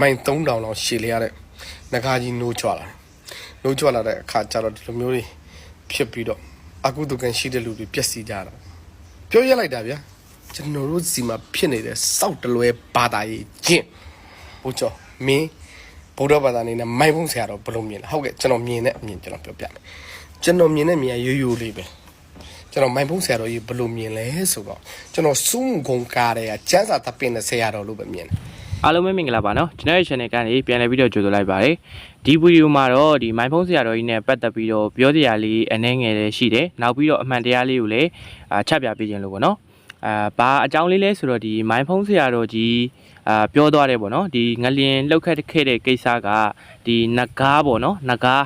မိုင်3000လောက်ရှည်လျရတဲ့ငကားကြီးနိုးချွာလာတယ်နိုးချွာလာတဲ့အခါကျတော့ဒီလိုမျိုးတွေဖြစ်ပြီးတော့အကုသကံရှိတဲ့လူတွေပျက်စီးကြတာပြောရလိုက်တာဗျာကျွန်တော်တို့စီမှာဖြစ်နေတဲ့စောက်တလွဲဘာသာရေးကျင့်ဘိုးကျော်မင်းဗုဒ္ဓဘာသာနေနဲ့မိုင်ဖုံးဆရာတော်ဘယ်လိုမြင်လဲဟုတ်ကဲ့ကျွန်တော်မြင်တဲ့အမြင်ကျွန်တော်ပြောပြမယ်ကျွန်တော်မြင်တဲ့မြင်ရိုးရိုးလေးပဲကျွန်တော်မိုင်ဖုံးဆရာတော်ကြီးဘယ်လိုမြင်လဲဆိုတော့ကျွန်တော်စူးခုံကားတဲ့ကကျန်းစာသပင်းတဲ့ဆရာတော်လို့ပဲမြင်တယ် အားလုံးပဲမင်္ဂလာပါနော်ကျွန်တော်ရဲ့ channel ကနေပြန်လည်ပြီးတော့ကြိုဆိုလိုက်ပါတယ်ဒီဗီဒီယိုမှာတော့ဒီ my phone ဆရာတော်ကြီးနဲ့ပတ်သက်ပြီးတော့ပြောစရာလေးအနေငယ်လေးရှိတယ်နောက်ပြီးတော့အမှန်တရားလေးကိုလည်းအာချပြပေးခြင်းလို့ပေါ့နော်အာဘာအကြောင်းလေးလဲဆိုတော့ဒီ my phone ဆရာတော်ကြီးအာပြောသွားတယ်ပေါ့နော်ဒီငလျင်လှုပ်ခတ်ခဲ့တဲ့ကိစ္စကဒီနဂါးပေါ့နော်နဂါး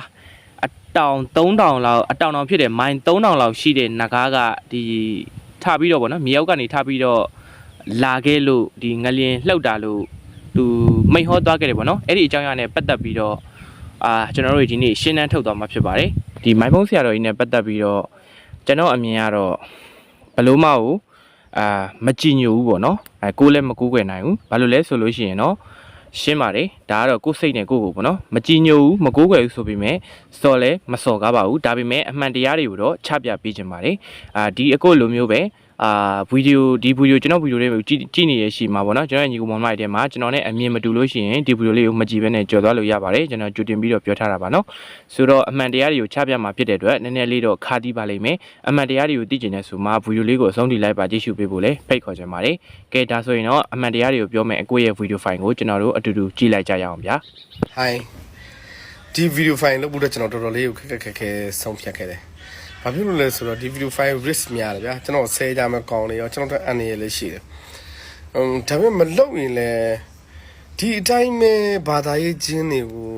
အတောင်3000လောက်အတောင်တောင်ဖြစ်တယ်မိုင်3000လောက်ရှိတဲ့နဂါးကဒီထပြီးတော့ပေါ့နော်မြေအောက်ကနေထပြီးတော့လာခဲ့လို့ဒီငလျင်လှုပ်တာလို့ သူမိတ်ဟောသွားခဲ့တယ်ပေါ့နော်အဲ့ဒီအကြောင်းအရာနဲ့ပတ်သက်ပြီးတော့အာကျွန်တော်တို့ဒီနေ့ရှင်းတန်းထုတ်သွားမှာဖြစ်ပါတယ်ဒီမိုင်ဖုန်းဆရာတော်ကြီးနဲ့ပတ်သက်ပြီးတော့ကျွန်တော်အမြင်ကတော့ဘလို့မဟုတ်အာမကြည်ညိုဘူးပေါ့နော်အဲကိုယ်လည်းမကူးကွယ်နိုင်ဘူးဘာလို့လဲဆိုလို့ရှိရင်တော့ရှင်းပါတယ်ဒါကတော့ကိုယ်စိတ်နဲ့ကိုယ့်ကိုပေါ့နော်မကြည်ညိုဘူးမကိုးကွယ်ဘူးဆိုပေမဲ့စော်လဲမစော်ကားပါဘူးဒါပေမဲ့အမှန်တရားတွေကိုတော့ချပြပေးခြင်းပါတယ်အာဒီအကိုလိုမျိုးပဲ အာဗီဒီယိုဒီဗီဒီယိုကျွန်တော်ဗီဒီယိုလေးကိုကြည့်ကြည့်နေရရှိမှာပေါ့နော်ကျွန်တော်ရဲ့ညီကောင်မောင်မတွေထဲမှာကျွန်တော်နဲ့အမြင်မတူလို့ရှိရင်ဒီဗီဒီယိုလေးကိုမကြည့်ဘဲနဲ့ကြော်သွားလို့ရပါတယ်ကျွန်တော်ကြိုတင်ပြီးတော့ပြောထားတာပါနော်ဆိုတော့အမှန်တရားတွေကိုချပြမှာဖြစ်တဲ့အတွက်နည်းနည်းလေးတော့ခါတီးပါလိမ့်မယ်အမှန်တရားတွေကိုသိကျင်တဲ့ဆိုမှဗီဒီယိုလေးကိုအဆုံးထိလိုက်ပါကြည့်ရှုပေးဖို့လည်းဖိတ်ခေါ်ချင်ပါတယ်ကဲဒါဆိုရင်တော့အမှန်တရားတွေကိုပြောမယ်အကိုရဲ့ဗီဒီယိုဖိုင်ကိုကျွန်တော်တို့အတူတူကြည့်လိုက်ကြရအောင်ဗျာဟိုင်းဒီဗီဒီယိုဖိုင်လုပ်ဖို့တော့ကျွန်တော်တော်တော်လေးကိုခက်ခက်ခက်ခဲဆုံးဖြတ်ခဲ့တယ် ဘာဖြစ်လို့လဲဆိုတော့ဒီဗီဒီယိုဖိုင် risk များတယ်ဗျာကျွန်တော်ဆဲကြမဲ့ကောင်းနေရောကျွန်တော်တို့အန်ရလေးရှိတယ်အမ်ဒါပေမဲ့မလုပ်ရင်လည်းဒီအတိုင်းပဲဘာသာရေးချင်းတွေကို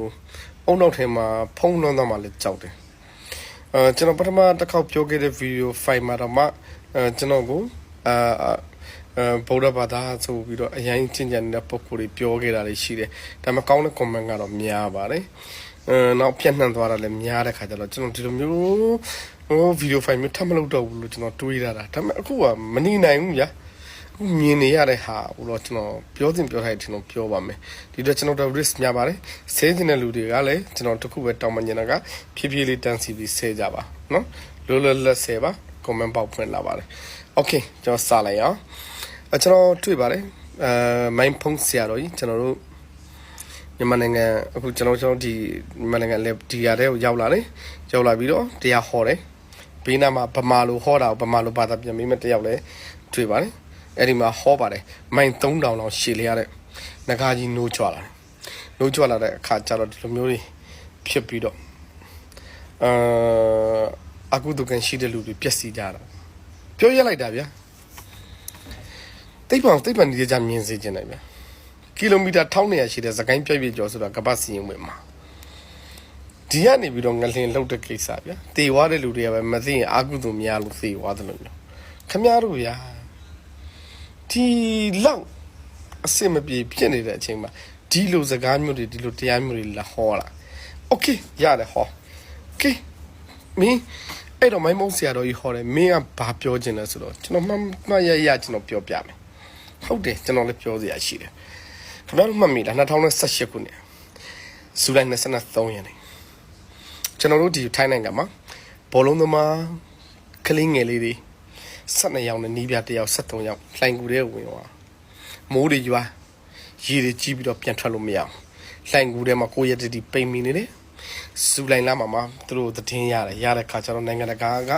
အုံနောက်ထဲမှာဖုံးလွှမ်းသွားမှလည်းကြောက်တယ်အဲကျွန်တော်ပထမတစ်ခေါက်ပြောခဲ့တဲ့ဗီဒီယိုဖိုင်မှာတော့မှအဲကျွန်တော်ကိုအာအဲဗုဒ္ဓဘာသာဆိုပြီးတော့အရင်ချင်းချင်တဲ့ပုံကိုယ်တွေပြောခဲ့တာတွေရှိတယ်ဒါပေမဲ့ကောင်းတဲ့ comment ကတော့များပါတယ်အဲ နောက်ပြန့်နှံ့သွားတာလည်းများတဲ့ခါကျတော့ကျွန်တော်ဒီလိုမျိုးဟိုဗီဒီယိုဖိုင်မျိုးထပ်မလုပ်တော့ဘူးလို့ကျွန်တော်တွေးတာဒါပေမဲ့အခုကမနေနိုင်ဘူးညာအခုမြင်နေရတဲ့ဟာဟိုတော့ကျွန်တော်ပြောတင်ပြောထားတယ်ကျွန်တော်ပြောပါမယ်ဒီတော့ကျွန်တော်တို့ risk များပါတယ်ဆဲနေတဲ့လူတွေကလည်းကျွန်တော်တခုပဲတောင်းပန်နေတာကဖြည်းဖြည်းလေးတန်းစီပြီးဆဲကြပါနော်လောလောလတ်ဆဲပါ comment ပေါက်ဖွင့်လာပါတယ် okay ကျွန်တော်စလိုက်အောင်အဲကျွန်တော်တွေ့ပါတယ်အဲမိုင်းဖုန်းဆရာတော်ကြီးကျွန်တော်တို့ မြန်မာနိုင်ငံအခုကျွန်တော်ကျွန်တော်ဒီမြန်မာနိုင်ငံလေဒီရတဲ့ကိုရောက်လာတယ်ရောက်လာပြီးတော့တရားဟောတယ်ဘေးနားမှာဗမာလိုဟောတာကိုဗမာလိုဘာသာပြန်ပြီးမှတယောက်လဲတွေ့ပါတယ်အဲ့ဒီမှာဟောပါတယ်မိုင်3000လောက်ရှည်လျရတဲ့ငကားကြီးနိုးချွာလာတယ်နိုးချွာလာတဲ့အခါကျတော့ဒီလိုမျိုးတွေဖြစ်ပြီးတော့အာအကုသကံရှိတဲ့လူတွေပျက်စီးကြတာပြောရလိုက်တာဗျာတိတ်ပံတိတ်ပံဒီကြမြင်စေချင်တယ်ဗျာ ကီလိုမီတာ1200ရှိတဲ့စကိုင်းပြည့်ပြည့်ကျော်ဆိုတာကပတ်စီရင်ဝင်မှာဒီကနေပြီးတော့ငလင်လှုပ်တဲ့ကိစ္စဗျာတေဝါတဲ့လူတွေကပဲမသိရင်အာကုသများလို့သေဝါတယ်လို့မျိုးခမရတို့ဗျာဒီလောက်အစင်မပြေဖြစ်နေတဲ့အချိန်မှာဒီလိုစကားမျိုးတွေဒီလိုတရားမျိုးတွေလာဟောတာโอเคရတယ်ဟောโอเคမင်းအဲ့တော့မိုင်းမုံဆရာတော်ကြီးဟောတယ်မင်းကဘာပြောချင်လဲဆိုတော့ကျွန်တော်မှမှတ်ရရကျွန်တော်ပြောပြမယ်ဟုတ်တယ်ကျွန်တော်လည်းပြောစရာရှိတယ် ခင်ဗျားတို့မှတ်မိလား2018ခုနှစ်ဇူလိုင်23ရက်နေ့ကျွန်တော်တို့ဒီထိုင်းနိုင်ငံမှာဘောလုံးသမားကလေးငယ်လေးတွေ12ယောက်နဲ့နီးပြတစ်ယောက်73ယောက်လှိုင်ကူတဲ့ဝင်သွားမိုးတွေရွာရေတွေကြီးပြီးတော့ပြန်ထွက်လို့မရအောင်လှိုင်ကူထဲမှာကိုယ့်ရဲ့တတိပိန်မိနေတယ်ဇူလိုင်လမှာမှာသူတို့သတင်းရတယ်ရတဲ့ခါကျတော့နိုင်ငံတကာက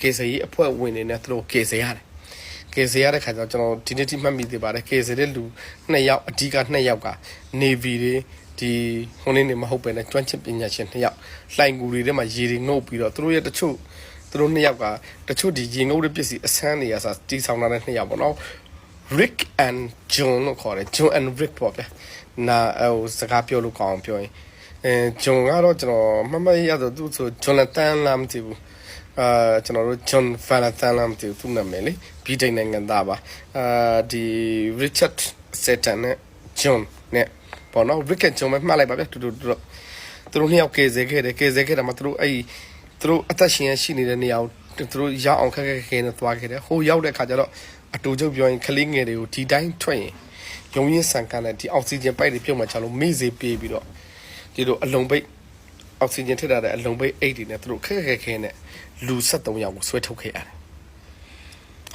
ကေစီအဖွဲ့ဝင်တွေနဲ့သူတို့ကေစီရတယ် ကေစီရတဲ့ခါကျတော့ကျွန်တော်ဒီနေ့ထိမှတ်မိသေးပါတယ်ကေစီတဲ့လူ2ယောက်အဓိက2ယောက်က Navy တွေဒီဟိုနေ့နေမဟုတ်ပဲねကျွမ်းချင်ပညာရှင်2ယောက်လှိုင်ကူတွေထဲမှာရေတွေငုပ်ပြီးတော့သူတို့ရဲ့တချို့သူတို့2ယောက်ကတချို့ဒီရေငုပ်တဲ့ပစ္စည်းအဆန်းနေရစာတီးဆောင်လာတဲ့2ယောက်ပေါ့နော် Rick and John လို့ခေါ်တယ် John and Rick ပေါ့ဗျာနာဟိုစကားပြောလို့ကောင်းအောင်ပြောရင်အဲ John ကတော့ကျွန်တော်မမရတော့သူဆို Jonathan လားမသိဘူး အာကျွန်တော်တို့ John Valentine လားမသိဘူးသူ့နာမည်လေဗြိတိန်နိုင်ငံသားပါအာဒီ Richard Seton နဲ့ John နဲ့ပေါ့နော် Rick and John ပဲမှတ်လိုက်ပါဗျာတူတူတူသူတို့နှစ်ယောက်ကယ်ဆယ်ခဲ့တယ်ကယ်ဆယ်ခဲ့တာမှသူတို့အဲ့သူတို့အသက်ရှင်ရရှိနေတဲ့နေရာကိုသူတို့ရောက်အောင်ခက်ခက်ခဲခဲနဲ့သွားခဲ့တယ်ဟိုရောက်တဲ့ခါကျတော့အတူချုပ်ပြောရင်ကလေးငယ်တွေကိုဒီတိုင်းထွက်ရင်ရုံရင်းဆန်ကန်တဲ့ဒီအောက်ဆီဂျင်ပိုက်တွေပြုတ်မှချလို့မေ့စေပေးပြီးတော့ဒီလိုအလုံပိတ် အောက်ဆီဂျင်ထည့်ထားတဲ့အလုံပိတ်အိတ်တွေနဲ့သူတို့ခက်ခက်ခဲနဲ့လူ73ယောက်ကိုဆွဲထုတ်ခဲ့ရတယ်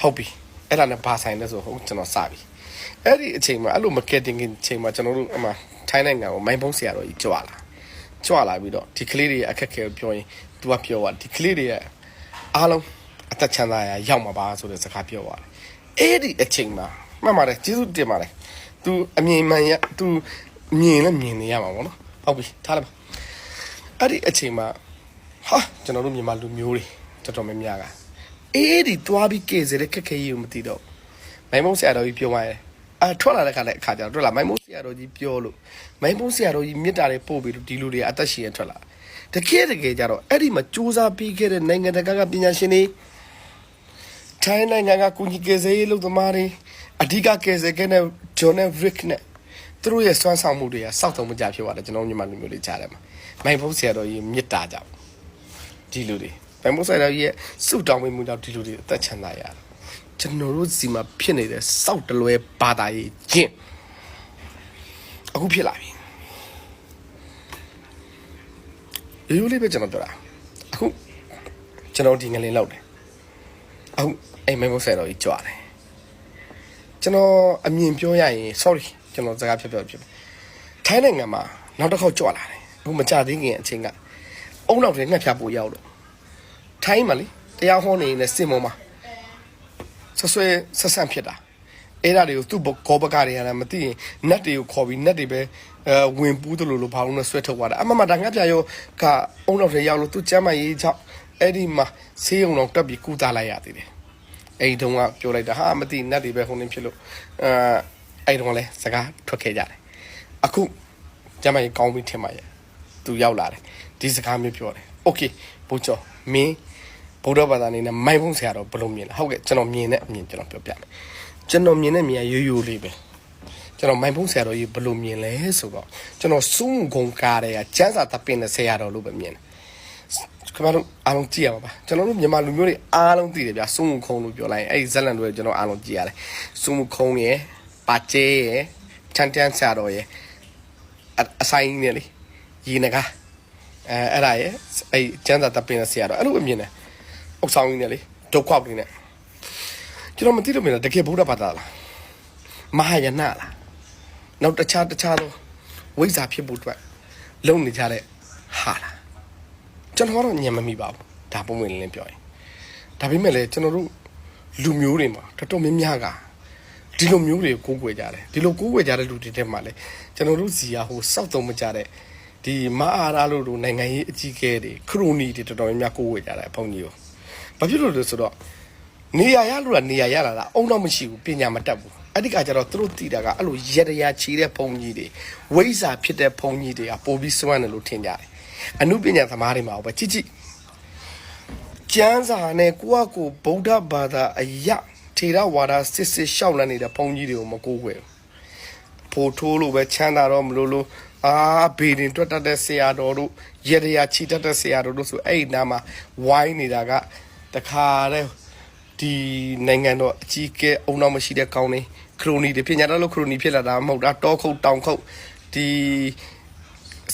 ဟုတ်ပြီအဲ့ဒါနဲ့ဘာဆိုင်လဲဆိုဟုတ်ကျွန်တော်စပြီအဲ့ဒီအချိန်မှာအဲ့လို marketing အချိန်မှာကျွန်တော်တို့အမှထိုင်းနိုင်ငံကိုမိုင်းဖုံးဆရာတော်ကြီးကြွလာကြွလာပြီးတော့ဒီကလေးတွေရဲ့အခက်အခဲကိုပြောရင် तू ကပြောသွားဒီကလေးတွေရဲ့အားလုံးအသက်ချမ်းသာရာရောက်မှာပါဆိုတဲ့စကားပြောသွားတယ်အဲ့ဒီအချိန်မှာမှတ်ပါတယ်ကျေးဇူးတင်ပါတယ် तू အမြင်မှန်ရ तू မြင်လည်းမြင်နေရမှာပေါ့နော်ဟုတ်ပြီထားလိုက်ပါ အဲ့ဒီအချိန်မှာဟာကျွန်တော်တို့မြန်မာလူမျိုးတွေတော်တော်များများကအေးဒီတွားပြီးကေစေတဲ့ခက်ခဲကြီးကိုမသိတော့မိုင်းမုံဆရာတော်ကြီးပြောသွားတယ်အာထွက်လာတဲ့ခါလည်းအခါကျတော့ထွက်လာမိုင်းမုံဆရာတော်ကြီးပြောလို့မိုင်းမုံဆရာတော်ကြီးမြစ်တာတွေပို့ပြီးလို့ဒီလူတွေအသက်ရှင်ရထွက်လာတကယ်တကယ်ကြတော့အဲ့ဒီမှာစူးစမ်းပြီးခဲ့တဲ့နိုင်ငံတကာကပညာရှင်တွေထိုင်းနိုင်ငံကကုညီကေစေးလို့သမားတွေအဓိကကေစေကနဲ့ဂျွန်နဲ့ရစ်နဲ့သူတို့ရဲ့စွမ်းဆောင်မှုတွေကစောက်တုံမကြဖြစ်သွားတယ်ကျွန်တော်ညီမလူမျိုးတွေကြားတယ်မှာ မိုင်ဖုံးဆရာတော်ကြီးမြစ်တာကြောင့်ဒီလူတွေမိုင်ဖုံးဆရာတော်ကြီးရဲ့စုတောင်းပေးမှုကြောင့်ဒီလူတွေအသက်ချမ်းသာရတယ်ကျွန်တော်တို့စီမှာဖြစ်နေတဲ့စောက်တလွဲဘာသာရေးကျင့်အခုဖြစ်လာပြီရိုးရိုးလေးပဲကျွန်တော်ပြောတာအခုကျွန်တော်ဒီငလင်လောက်တယ်အခုအိမ်မိုင်ဖုံးဆရာတော်ကြီးကြွားတယ်ကျွန်တော်အမြင်ပြောရရင် sorry ကျွန်တော်စကားဖြတ်ဖြတ်ဖြစ်ထိုင်းနိုင်ငံမှာနောက်တစ်ခေါက်ကြွလာတယ် အခုမကြသေးခင်အချိန်ကအုံနောက်တွေငှက်ဖြတ်ဖို့ရောက်လို့ထိုင်းမှာလေတရားဟောနေနေတဲ့စင်မောမှာဆွဆွဲဆက်ဆန့်ဖြစ်တာအဲ့ဒါတွေကိုသူ့ဘကောဘကတွေရတယ်မသိရင်နတ်တွေကိုခေါ်ပြီးနတ်တွေပဲအဲဝင်ပူးတယ်လို့လို့ဘာလို့လဲဆွဲထုတ်သွားတာအမမဒါငှက်ဖြတ်ရောကအုံနောက်တွေရောက်လို့သူ့ကျမ်းမရေးချောက်အဲ့ဒီမှာဆေးရုံတော့တက်ပြီးကူတာလိုက်ရသေးတယ်အဲ့ဒီတုန်းကပြောလိုက်တာဟာမသိနတ်တွေပဲခုန်နေဖြစ်လို့အဲအဲ့ဒီတုန်းကလည်းစကားထွက်ခဲ့ကြတယ်အခုကျမကြီးကောင်းပြီထင်ပါရဲ့ သူရောက်လာတယ်ဒီစကားမျိုးပြောတယ်โอเคဘိုးကျော်မင်းဗုဒ္ဓဘာသာအနေနဲ့မိုင်းဖုံးဆရာတော်ဘယ်လိုမြင်လဲဟုတ်ကဲ့ကျွန်တော်မြင်တဲ့အမြင်ကျွန်တော်ပြောပြမယ်ကျွန်တော်မြင်တဲ့မြင်ကရိုးရိုးလေးပဲကျွန်တော်မိုင်းဖုံးဆရာတော်ကြီးဘယ်လိုမြင်လဲဆိုတော့ကျွန်တော်စုံဂုံကားတဲ့ကကျန်းစာတပင်တဲ့ဆရာတော်လို့ပဲမြင်တယ် ခင်ဗျားတို့အားလုံးကြည့်ရမှာပါကျွန်တော်တို့မြန်မာလူမျိုးတွေအားလုံးသိတယ်ဗျာစုံမှုခုံလို့ပြောလိုက်ရင်အဲ့ဒီဇက်လန်တွေကျွန်တော်အားလုံးကြည့်ရတယ်စုံမှုခုံရယ်ပါကျဲရယ်ချန်တန်ဆရာတော်ရယ်အအဆိုင်နေလေ ยีနကအဲအဲ့ဒါရယ်အဲ့ကျန်းသာတပင်းတဲ့ဆရာတော်အဲ့လိုအမြင်နဲ့အုပ်ဆောင်ရင်းနေလေဒုက္ခတွေနဲ့ကျွန်တော်မသိလို့မြင်တာတကယ်ဗုဒ္ဓဘာသာလားမဟာယနာလားနောက်တခြားတခြားသောဝိဇ္ဇာဖြစ်ဖို့အတွက်လုံနေကြတဲ့ဟာလားကျွန်တော်ကတော့ညံမမိပါဘူးဒါပုံမှန်လင်းပြောရင်ဒါပေမဲ့လည်းကျွန်တော်တို့လူမျိုးတွေမှာတော်တော်များများကဒီလိုမျိုးတွေကိုကိုးကွယ်ကြတယ်ဒီလိုကိုးကွယ်ကြတဲ့လူတွေထဲမှာလည်းကျွန်တော်တို့ဇီယာဟိုစောက်တုံမကြတဲ့ ဒီမအားအားလို့တို့နိုင်ငံရေးအကြီးအကဲတွေခရိုနီတွေတော်တော်များများကိုးကွယ်ကြတယ်ဘုန်းကြီးကိုဘာဖြစ်လို့လဲဆိုတော့နေရာရလို့ကနေရာရလာတာအုံတော့မရှိဘူးပညာမတတ်ဘူးအဲ့ဒီကကျတော့သူတို့တည်တာကအဲ့လိုရတရာချီတဲ့ဘုန်းကြီးတွေဝိဇ္ဇာဖြစ်တဲ့ဘုန်းကြီးတွေကပို့ပြီးစွမ်းတယ်လို့ထင်ကြတယ်အမှုပညာသမားတွေမှာပဲကြည့်ကြည့်ကျမ်းစာနဲ့ကိုယ့်အကိုဗုဒ္ဓဘာသာအယထေရဝါဒစစ်စစ်ရှောက်လန်းနေတဲ့ဘုန်းကြီးတွေကိုမကိုးကွယ်ဘူး ဖိုထိုးလို့ပဲချမ်းသာတော့မလို့လို့အာဘေးရင်တွတ်တတ်တဲ့ဆရာတော်တို့ရေရရာချီတတ်တဲ့ဆရာတော်တို့ဆိုအဲ့ဒီနားမှာဝိုင်းနေတာကတခါတဲ့ဒီနိုင်ငံတော်အကြီးအကဲအုံနောက်မရှိတဲ့ကောင်းနေခရိုနီတွေပြင်ညာတော့လို့ခရိုနီဖြစ်လာတာမဟုတ်တာတောခုတ်တောင်ခုတ်ဒီ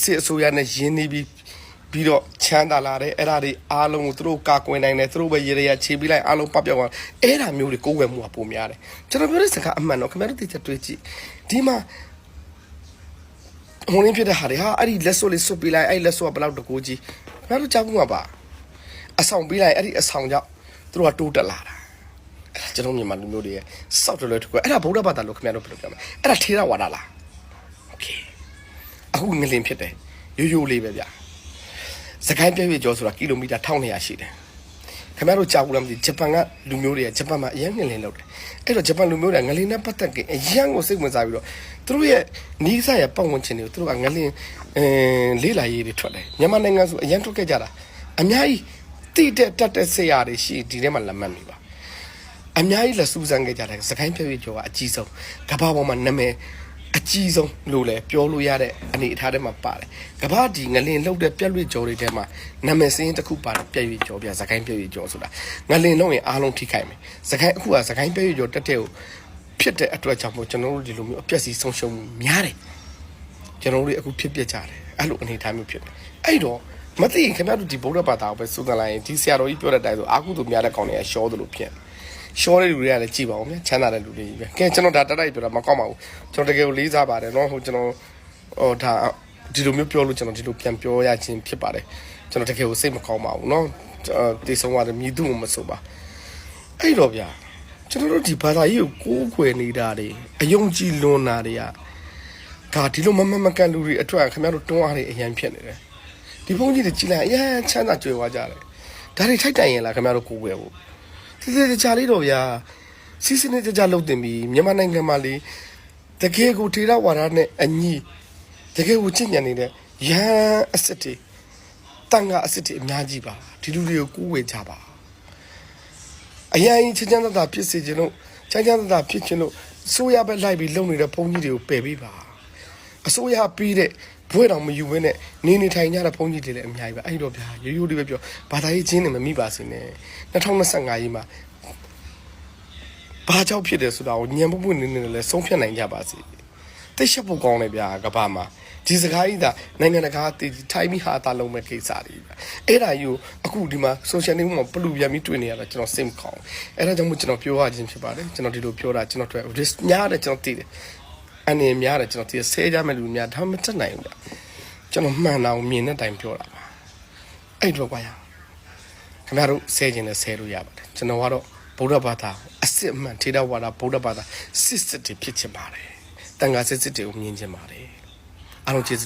စစ်အစိုးရနဲ့ရင်းနှီးပြီး ပြီးတော့ချမ်းသာလာတယ်အဲ့ဒါတွေအားလုံးကိုသူတို့ကာကွယ်နိုင်တယ်သူတို့ပဲရေရရခြေပြီးလိုက်အားလုံးပပျောက်သွားအဲ့ဒါမျိုးတွေကိုယ်ဝယ်မှုကပုံများတယ်ကျွန်တော်ပြောတဲ့စကားအမှန်တော့ခင်ဗျားတို့သိချက်တွေးကြည့်ဒီမှာဟိုရင်းဖြစ်တဲ့ဟာတွေဟာအဲ့ဒီလက်စွပ်လေးစွပ်ပြီးလိုက်အဲ့ဒီလက်စွပ်ကဘယ်လောက်တကိုးကြီးခင်ဗျားတို့ကြောက်မှုကပါအဆောင်ပြီးလိုက်အဲ့ဒီအဆောင်ကြောင့်သူတို့ကတိုးတက်လာတာအဲ့ဒါကျွန်တော်မြန်မာလူမျိုးတွေရဲ့စောက်တယ်လို့တကွအဲ့ဒါဗုဒ္ဓဘာသာလို့ခင်ဗျားတို့ဘယ်လိုပြောမလဲအဲ့ဒါထေရဝါဒလားโอเคအခုငလင်ဖြစ်တယ်ရိုးရိုးလေးပဲဗျာ စကိုင်းပြည့်ပြည့်ကျော်ဆိုတာကီလိုမီတာ1200ရှိတယ်ခင်ဗျားတို့ကြားဘူးလားမသိဂျပန်ကလူမျိုးတွေကဂျပန်မှာအရင်ငလင်လောက်တယ်အဲ့တော့ဂျပန်လူမျိုးတွေကငလင်နဲ့ပတ်သက်ကအရင်ကိုစိတ်ဝင်စားပြီးတော့သူတို့ရဲ့နီးစပ်ရဲ့ပတ်ဝန်းကျင်တွေကိုသူတို့ကငလင်အဲလေးလာရေးတွေထွက်တယ်မြန်မာနိုင်ငံဆိုအရင်ထွက်ခဲ့ကြတာအများကြီးတိတဲ့တတ်တဲ့ဆရာတွေရှိဒီထဲမှာလက်မှတ်မိပါအများကြီးလက်စူးစမ်းခဲ့ကြတယ်စကိုင်းပြည့်ပြည့်ကျော်ကအကြီးဆုံးကမ္ဘာပေါ်မှာနာမည် အကြီးဆုံးလို့လည်းပြောလို့ရတဲ့အနေအထားထဲမှာပါတယ်ကမ္ဘာဒီငလင်လောက်တဲ့ပြက်လွေကျော်တွေထဲမှာနာမည်စင်းတစ်ခုပါတယ်ပြက်ရွေကျော်ပြစကိုင်းပြက်ရွေကျော်ဆိုတာငလင်လုံးရင်အားလုံးထိခိုက်မယ်စကိုင်းအခုကစကိုင်းပြက်ရွေကျော်တက်တဲ့ကိုဖြစ်တဲ့အတွက်ကြောင့်မို့ကျွန်တော်တို့ဒီလိုမျိုးအပြက်စီဆုံးရှုံးမှုများတယ်ကျွန်တော်တို့အခုဖြစ်ပြကြတယ်အဲ့လိုအနေအထားမျိုးဖြစ်တယ်အဲ့တော့မသိရင်ခင်ဗျားတို့ဒီဗုဒ္ဓဘာသာကိုပဲစုသလိုက်ရင်ဒီဆရာတော်ကြီးပြောတဲ့အတိုင်းဆိုအာကုသူများတဲ့ကောင်တွေကရှောသလိုဖြစ် ရှောတဲ့လူတွေကလည်းကြည်ပါအောင်ဗျာချမ်းသာတဲ့လူတွေကြီးပဲကဲကျွန်တော်ဒါတက်တိုက်ပြောတာမကောက်ပါဘူးကျွန်တော်တကယ်ကိုလေးစားပါတယ်နော်ဟိုကျွန်တော်ဟိုဒါဒီလိုမျိုးပြောလို့ကျွန်တော်ဒီလိုပြန်ပြောရခြင်းဖြစ်ပါတယ်ကျွန်တော်တကယ်ကိုစိတ်မကောင်းပါဘူးနော်တေဆုံးသွားတယ်မြည်သူ့မဆိုပါအဲ့တော့ဗျာကျွန်တော်တို့ဒီဘာသာရေးကိုကိုးကွယ်နေတာတွေအယုံကြည်လွန်တာတွေကဒါဒီလိုမမမကန်လူတွေအထွတ်ခင်ဗျားတို့တွန်းအားတွေအရန်ဖြစ်နေတယ်ဒီဘုန်းကြီးတွေကြည်လိုက်အရန်ချမ်းသာကြွယ်ဝကြတယ်ဒါတွေထိုက်တိုင်ရင်လားခင်ဗျားတို့ကိုးကွယ်ဖို့ ဒီဒီကြလေးတော့ဗျာစီစနေကြကြလုံးတင်ပြီးမြန်မာနိုင်ငံမှာလေတကယ်ကိုထေရဝါဒနဲ့အညီတကယ်ကိုချင့်ညံနေတဲ့ရန်အစ်စ်တွေတန်ခါအစ်စ်တွေအများကြီးပါဒီလူတွေကိုကိုးကွယ်ကြပါအရင်ချမ်းချမ်းသာသာဖြစ်စေခြင်းလို့ချမ်းချမ်းသာသာဖြစ်ခြင်းလို့စိုးရပဲလိုက်ပြီးလုံနေတဲ့ဘုန်းကြီးတွေကိုပယ်ပေးပါအစိုးရပြီးတဲ့ ဘွဲတော်မယူဘဲနဲ့နေနေထိုင်ကြတဲ့ဘုန်းကြီးတွေလည်းအများကြီးပဲအဲ့တော့ဗျာရိုးရိုးလေးပဲပြောဘာသာရေးချင်းနေမမိပါစေနဲ့2025ရေးမှာဘာကြောင့်ဖြစ်တယ်ဆိုတာကိုညံပွပွနေနေလည်းဆုံးဖြတ်နိုင်ကြပါစေတိတ်ရှက်ဖို့ကောင်းတယ်ဗျာကဘာမှာဒီစကားကြီးဒါနိုင်ငံတကာတည်ထိုင်းပြီးဟာတာလုံးမဲ့ကိစ္စတွေဗျအဲ့ဒါယူအခုဒီမှာ social network မှာပလူပြန်ပြီးတွေ့နေရတာကျွန်တော်စိတ်မကောင်းအဲ့ဒါကြောင့်မို့ကျွန်တော်ပြောရခြင်းဖြစ်ပါတယ်ကျွန်တော်ဒီလိုပြောတာကျွန်တော်တို့ risk များတယ်ကျွန်တော်သိတယ် အနေများတယ်ကျွန်တော်သိဆဲကြမဲ့လူများဒါမှမတက်နိုင်ဘူးဗျကျွန်တော်မှန်တာကိုမြင်တဲ့တိုင်ပြောတာပါအဲ့တော့ကွာရခင်ဗျားတို့ဆဲခြင်းနဲ့ဆဲလို့ရပါတယ်ကျွန်တော်ကတော့ဗုဒ္ဓဘာသာအစစ်အမှန်ထေရဝါဒဗုဒ္ဓဘာသာစစ်စစ်တွေဖြစ်ချင်ပါတယ်တန်ခါစစ်စစ်တွေကိုမြင်ချင်ပါတယ်အားလုံးကျေးဇူး